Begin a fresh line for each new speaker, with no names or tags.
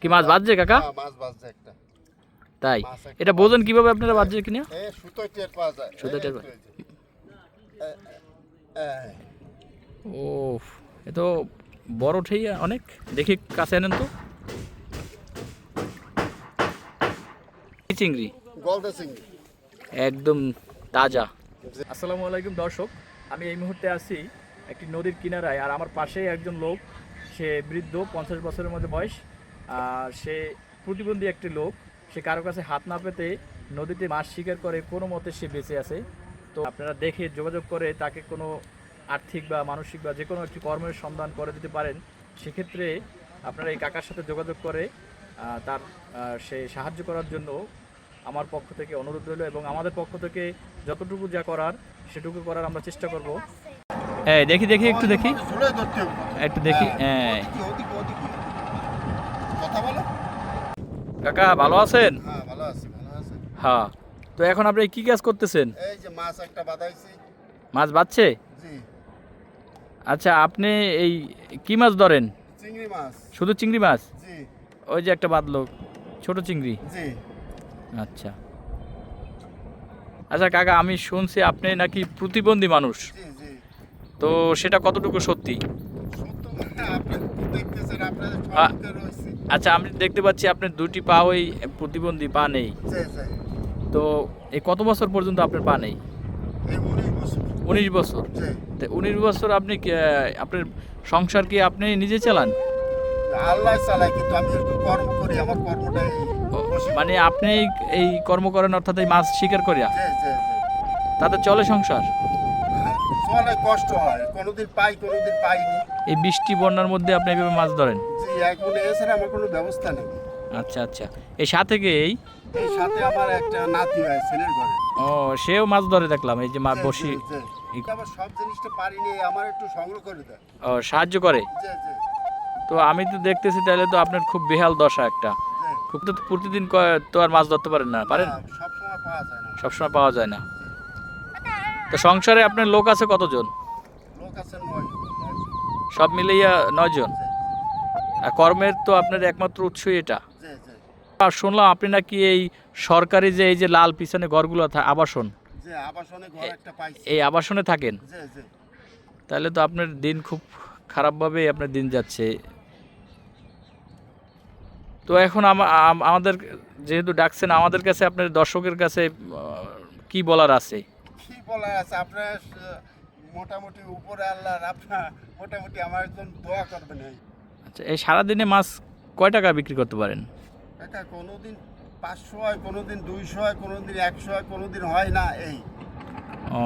কি মাছ বাজছে কাকা?
হ্যাঁ, মাছ বাজছে একটা।
তাই? এটা বোঝেন কীভাবে আপনারা বাজছে কিনা?
এ সুতোয় টের পাওয়া যায়।
ও এ তো বড় ঠেই অনেক। দেখি কাছে আনেন তো। এই চিংড়ি?
গলদা চিংড়ি।
একদম তাজা। আসসালামু আলাইকুম দর্শক। আমি এই মুহূর্তে আছি একটি নদীর কিনারায় আর আমার পাশেই একজন লোক। সে বৃদ্ধ পঞ্চাশ বছরের মধ্যে বয়স। সে প্রতিবন্ধী একটি লোক সে কারও কাছে হাত না পেতে নদীতে মাছ শিকার করে কোনো মতে সে বেঁচে আছে। তো আপনারা দেখে যোগাযোগ করে তাকে কোনো আর্থিক বা মানসিক বা যে কোনো একটি কর্মের সন্ধান করে দিতে পারেন। সেক্ষেত্রে আপনারা এই কাকার সাথে যোগাযোগ করে তার সে সাহায্য করার জন্য আমার পক্ষ থেকে অনুরোধ রইল এবং আমাদের পক্ষ থেকে যতটুকু যা করার সেটুকু করার আমরা চেষ্টা করব। হ্যাঁ দেখি দেখি একটু দেখি। একটু দেখি হ্যাঁ।
ওদিকে। কথা বলো।
কাকা ভালো আছেন?
হ্যাঁ ভালো আছি ভালো আছি।
হ্যাঁ তো এখন আপনি কি কাজ করতেছেন?
এই যে মাছ একটা বাঁধাইছি।
মাছ বাচ্ছে
জি।
আচ্ছা আপনি এই কি মাছ ধরেন?
চিংড়ি মাছ।
শুধু চিংড়ি মাছ?
জি।
ওই যে একটা বাদলো ছোট চিংড়ি?
জি।
আচ্ছা। আচ্ছা কাকা আমি শুনছি আপনি নাকি প্রতিবন্ধী মানুষ। তো সেটা কতটুকু সত্যি?
সত্য কথা আপনি দেখতেছেন? আপনাদের
আচ্ছা আমি দেখতে পাচ্ছি আপনার দুটি পা ওই প্রতিবন্ধী পা নেই। তো এই কত বছর পর্যন্ত আপনার পা নেই?
উনিশ বছর।
তো উনিশ বছর আপনি আপনার সংসার কি আপনি নিজে চালান?
আল্লাহ চালায় কিন্তু আমি একটু কর্ম করি আমার কর্মটাই
মানে আপনি এই কর্ম করেন অর্থাৎ এই মাছ শিকার করিয়া? তাতে চলে সংসার?
চলে কষ্ট হয়। কোনোদিন পাই কোনোদিন পাইনি।
এই বৃষ্টি বন্যার মধ্যে আপনি এইভাবে মাছ ধরেন?
জি এখন এছাড়া আমার কোনো ব্যবস্থা নেই।
আচ্ছা আচ্ছা। এই সাথে এই?
এই সাথে আমার একটা নাতি হয় ছেলের ঘরে।
ও সেও মাছ ধরে দেখলাম এই যে মা বসি।
আবার সব জিনিসটা পারিনি আমার একটু সংগ্রহ করে দেয়।
ও, সাহায্য করে?
জি জি।
তো আমি তো দেখতেছি তাহলে তো আপনার খুব বেহাল দশা একটা। খুব তো প্রতিদিন তো আর মাছ ধরতে পারেন না পারেন?
সবসময় পাওয়া যায় না।
সবসময় পাওয়া যায় না। তো সংসারে আপনার লোক আছে কতজন। সব মিলিয়ে নয়জন? আর কর্মের তো আপনার একমাত্র উৎসই এটা। আর শুনলাম আপনি নাকি এই সরকারি যে এই যে লাল পিছনে ঘরগুলো আবাসন। এই আবাসনে থাকেন? তাহলে তো আপনার দিন খুব খারাপভাবেই আপনার দিন যাচ্ছে। তো এখন আমা- আমাদের যেহেতু ডাকছেন আমাদের কাছে আপনার দর্শকের কাছে কি বলার আছে?
কি বলার আছে? আপনার মোটামুটি উপরে আল্লাহর আপনার মোটামুটি আমার একজন দোয়া করবেন
আচ্ছা এই সারাদিনে মাছ কয় টাকা বিক্রি করতে পারেন?
কাকা কোনোদিন পাঁচশো হয় কোনোদিন দুইশো হয় কোনোদিন একশো হয় কোনোদিন হয় না এই।
ও